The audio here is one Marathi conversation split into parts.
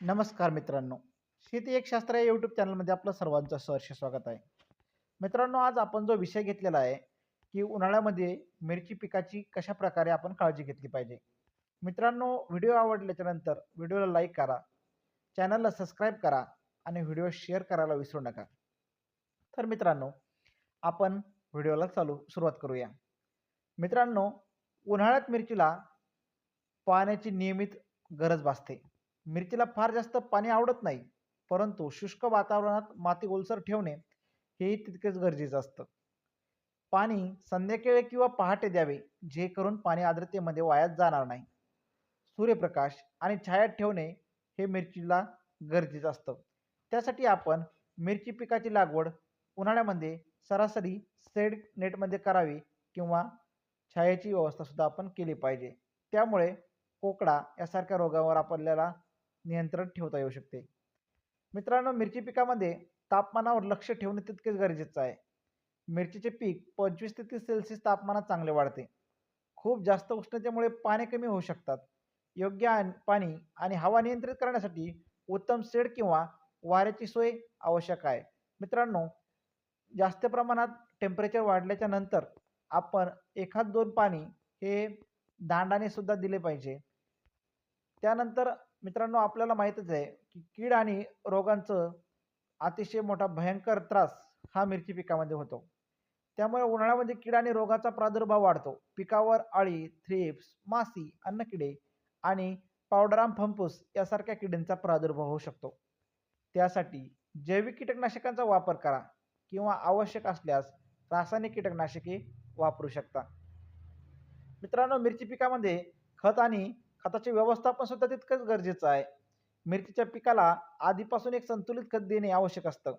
नमस्कार मित्रांनो. शेती एक शास्त्र या यूट्यूब चॅनलमध्ये आपलं सर्वांचं सहर्ष स्वागत आहे. मित्रांनो आज आपण जो विषय घेतलेला आहे की उन्हाळ्यामध्ये मिरची पिकाची कशा प्रकारे आपण काळजी घेतली पाहिजे. मित्रांनो व्हिडिओ आवडल्याच्या नंतर व्हिडिओला लाईक करा चॅनलला सबस्क्राईब करा आणि व्हिडिओ शेअर करायला विसरू नका. तर मित्रांनो आपण व्हिडिओला चालू सुरुवात करूया. मित्रांनो उन्हाळ्यात मिरचीला पाण्याची नियमित गरज भासते. मिरचीला फार जास्त पाणी आवडत नाही परंतु शुष्क वातावरणात माती ओलसर ठेवणे हेही तितकेच गरजेचं असतं. पाणी संध्याकाळी किंवा पहाटे द्यावे जे करून पाणी आर्द्रतेमध्ये वायात जाणार नाही. सूर्यप्रकाश आणि छायात ठेवणे हे मिरचीला गरजेचं असतं. त्यासाठी आपण मिरची पिकाची लागवड उन्हाळ्यामध्ये सरासरी सेड नेटमध्ये करावी किंवा छायेची व्यवस्थासुद्धा आपण केली पाहिजे. त्यामुळे कोकडा यासारख्या रोगावर आपल्याला नियंत्रण ठेवता येऊ शकते. मित्रांनो मिरची पिकामध्ये तापमानावर लक्ष ठेवणे तितकेच गरजेचं आहे. मिरचीचे पीक पंचवीस ते तीस सेल्सिअस तापमानात चांगले वाढते. खूप जास्त उष्णतेमुळे पाने कमी होऊ शकतात. योग्य पाणी आणि हवा नियंत्रित करण्यासाठी उत्तम शेड किंवा वाऱ्याची सोय आवश्यक आहे. मित्रांनो जास्त प्रमाणात टेम्परेचर वाढल्याच्या नंतर आपण एखाद दोन पाणी हे दांडाने सुद्धा दिले पाहिजे. त्यानंतर मित्रांनो आपल्याला माहीतच आहे की कीड आणि रोगांचं अतिशय मोठा भयंकर त्रास हा मिरची पिकामध्ये होतो. त्यामुळे उन्हाळ्यामध्ये कीड आणि रोगाचा प्रादुर्भाव वाढतो. पिकावर अळी थ्रिप्स मासी अन्नकिडे आणि पावडराम फंपूस यासारख्या किडींचा प्रादुर्भाव होऊ शकतो. त्यासाठी जैविक कीटकनाशकांचा वापर करा किंवा आवश्यक असल्यास रासायनिक कीटकनाशके वापरू शकता. मित्रांनो मिरची पिकामध्ये खत आणि खताचे व्यवस्थापन सुद्धा तितकंच गरजेचं आहे. मिरचीच्या पिकाला आधीपासून एक संतुलित खत देणे आवश्यक असतं.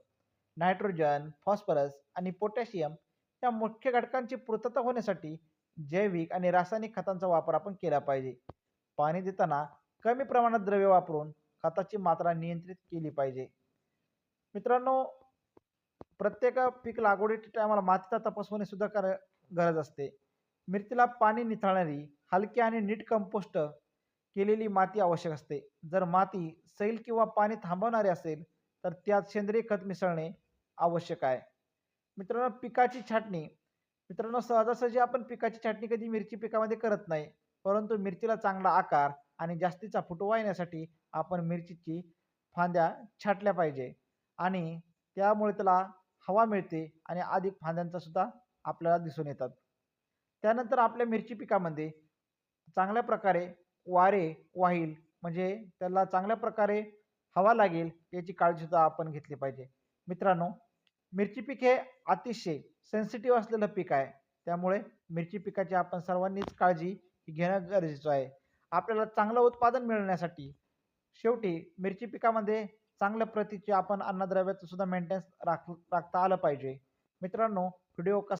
नायट्रोजन फॉस्फरस आणि पोटॅशियम या मुख्य घटकांची पूर्तता होण्यासाठी जैविक आणि रासायनिक खतांचा वापर आपण केला पाहिजे. पाणी देताना कमी प्रमाणात द्रव्य वापरून खताची मात्रा नियंत्रित केली पाहिजे. मित्रांनो प्रत्येक पीक लागवडीच्या टायमाला मातीचा तपास होणे सुद्धा कर गरज असते. मिरचीला पाणी निथळणारी हलकी आणि नीट कंपोस्ट केलेली माती आवश्यक असते. जर माती सैल किंवा पाणी थांबवणारी असेल तर त्यात सेंद्रिय खत मिसळणे आवश्यक आहे. मित्रांनो पिकाची छाटणी. मित्रांनो सहजासहजी आपण पिकाची छाटणी कधी मिरची पिकामध्ये करत नाही परंतु मिरचीला चांगला आकार आणि जास्तीचा फुटवा येण्यासाठी आपण मिरचीची फांद्या छाटल्या पाहिजे आणि त्यामुळे त्याला हवा मिळते आणि अधिक फांद्यांचा सुद्धा आपल्याला दिसून येतात. त्यानंतर आपल्या मिरची पिकामध्ये चांगल्या प्रकारे वारे वाहील. म्हणजे त्याला चांगल्या प्रकारे हवा लागेल याची काळजीसुद्धा आपण घेतली पाहिजे. मित्रांनो मिरची पीक हे अतिशय सेन्सिटिव्ह असलेलं पीक आहे. त्यामुळे मिरची पिकाची आपण सर्वांनीच काळजी घेणं गरजेचं आहे. आपल्याला चांगलं उत्पादन मिळण्यासाठी शेवटी मिरची पिकामध्ये चांगल्या प्रतीचे आपण अन्नद्रव्याचं सुद्धा मेंटेनन्स राख राखता आलं पाहिजे. मित्रांनो व्हिडिओ कसा